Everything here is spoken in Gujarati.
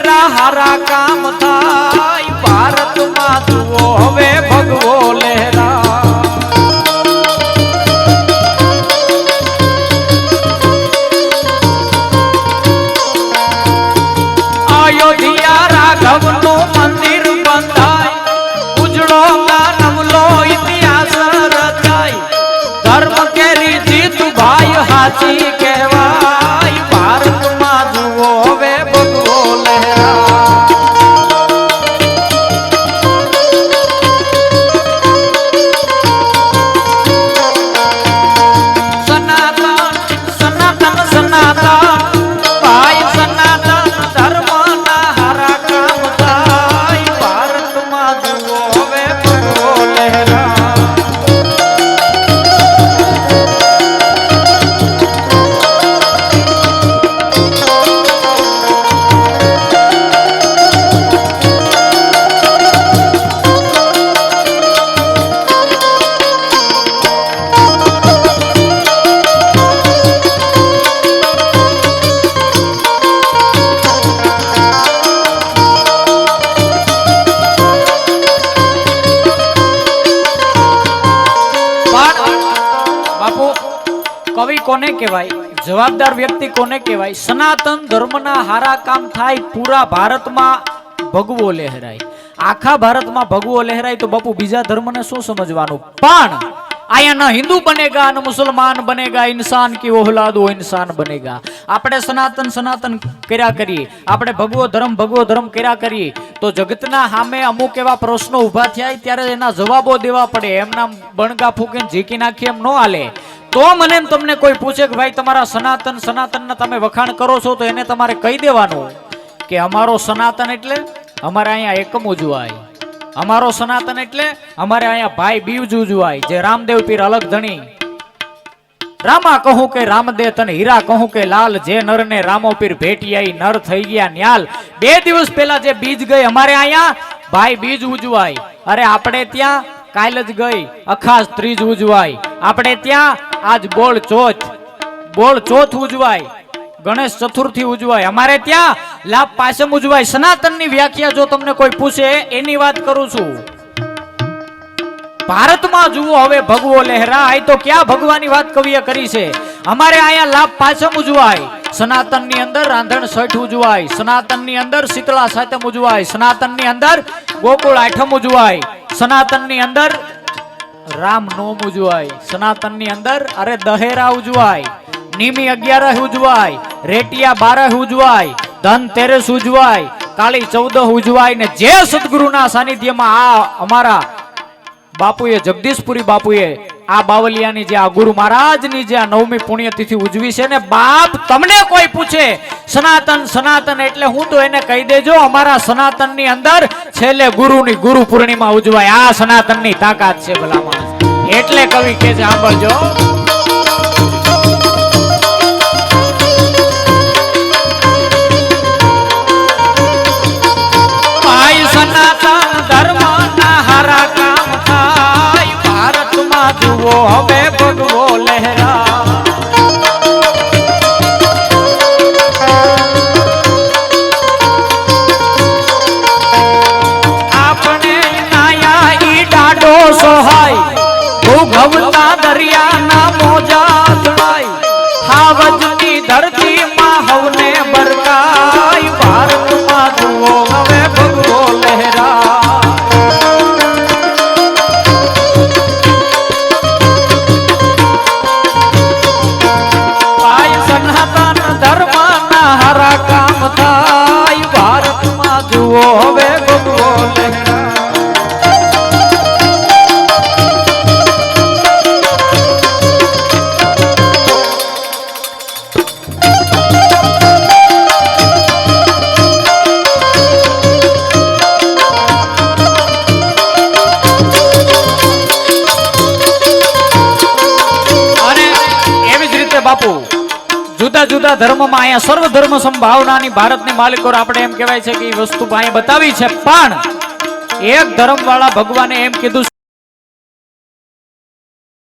તેરા હારા કામ થાય, ભારતમાં જુઓ હવે ભગવો લહેરા અયોધ્યા રાઘવનું મંદિર બંધાય, ઉજળો નમલો ઇતિહાસ રચાય. ધર્મ કે રીતિ તું ભાઈ હાથી કવિ કોને કહેવાય? જવાબદાર વ્યક્તિ કોને કહેવાય? સનાતન ધર્મના હારા કામ થાય, પૂરા ભારતમાં ભગવો લહેરાય. આખા ભારતમાં ભગવો લહેરાય તો બાપુ બીજા ધર્મને શું સમજવાનું? પણ અહીંયા ન હિન્દુ બનેગા ન મુસલમાન બનેગા, ઇન્સાન કી ઓહલાદ વો ઇન્સાન બનેગા. આપણે સનાતન સનાતન કર્યા કરીએ. આપણે ભગવો ધર્મ ભગવો ધર્મ કર્યા કરીએ. તો જગતના સામે અમુક એવા પ્રશ્નો ઊભા થયા ત્યારે એના જવાબો દેવા પડે. એમના બણગા ફૂકીને ઝીકી નાખી એમ ન હાલે. તો મને તમને કોઈ પૂછે કે ભાઈ તમારા સનાતન સનાતનના તમે વખાણ કરો છો તો એને તમારે કહી દેવાનું કે અમારો સનાતન એટલે અમારે અહીંયા એકમ ઉજવાય અમારો સનાતન એટલે અમારે અહીંયા ભાઈ બીજ ઉજવાય જે રામદેવ પીર અલગ ધણી. રામા કહું કે રામદેવ તને હીરા કહું કે લાલ, જે નર ને રામો પીર ભેટી આઈ, નર થઈ ગયા ન્યાલ. બે દિવસ પહેલા જે બીજ ગઈ અમારે અહીંયા, ભાઈ બીજ ઉજવાય. અરે આપણે ત્યાં કાલ જ ગઈ, અખાસ ત્રીજ ઉજવાય. આપણે ત્યાં આજ બોળ ચોથ. બોળ ચોથ ઉજવાય. ગણેશ ચતુર્થી ઉજવાય. અમારે ત્યાં લાભ પાસમ ઉજવાય. સનાતનની વ્યાખ્યા જો તમને કોઈ પૂછે, એની વાત કરું છું. ભારતમાં જુઓ હવે ભગવો લહેરાય. તો ક્યાં ભગવાની વાત કવિએ કરી છે? અમારે અહીંયા લાભ પાછમ ઉજવાય. સનાતનની અંદર રાંધણ છઠ ઉજવાય. સનાતનની અંદર શીતળા સાતમ ઉજવાય. સનાતનની અંદર ગોકુળ આઠમ ઉજવાય. સનાતનની અંદર રામ નોમ ઉજવાય. સનાતનની અંદર અરે દહેરા ઉજવાય. નિમી અગિયાર ઉજવાય. રેટિયા બાર ઉજવાય. ધનતેરસ ઉજવાય. કાળી ચૌદહ ઉજવાય ને જે સદગુરુના સાનિધ્યમાં આ અમારા બાપુએ, જગદીશપુરી બાપુએ આ બાવલિયાની જે આ ગુરુ મહારાજની જે આ નવમી પુણ્યતિથિ ઉજવી છે ને, બાપ તમને કોઈ પૂછે, સનાતન સનાતન એટલે હું તો એને કહી દેજો, અમારા સનાતનની અંદર છેલ્લે ગુરુની ગુરુ પૂર્ણિમા ઉજવાય. આ સનાતનની તાકાત છે ભલા એટલે કવિ કે છે, સાંભળજો જુઓ હવે ભગવો લહેરા. આપણે નાયા ઈ ડાડો સોહાય, ભૂગવતા દરિયાના મોજા જળાય હાવજની ધરતીમાં હવને બરકાય. જુદા ધર્મમાં અહીંયા સર્વ ધર્મ સંભાવનાની ભારતની માલિકો આપણે એમ કહેવાય છે કે એ વસ્તુ અહીંયા બતાવી છે. પણ એક ધર્મ વાળા ભગવાને એમ કીધું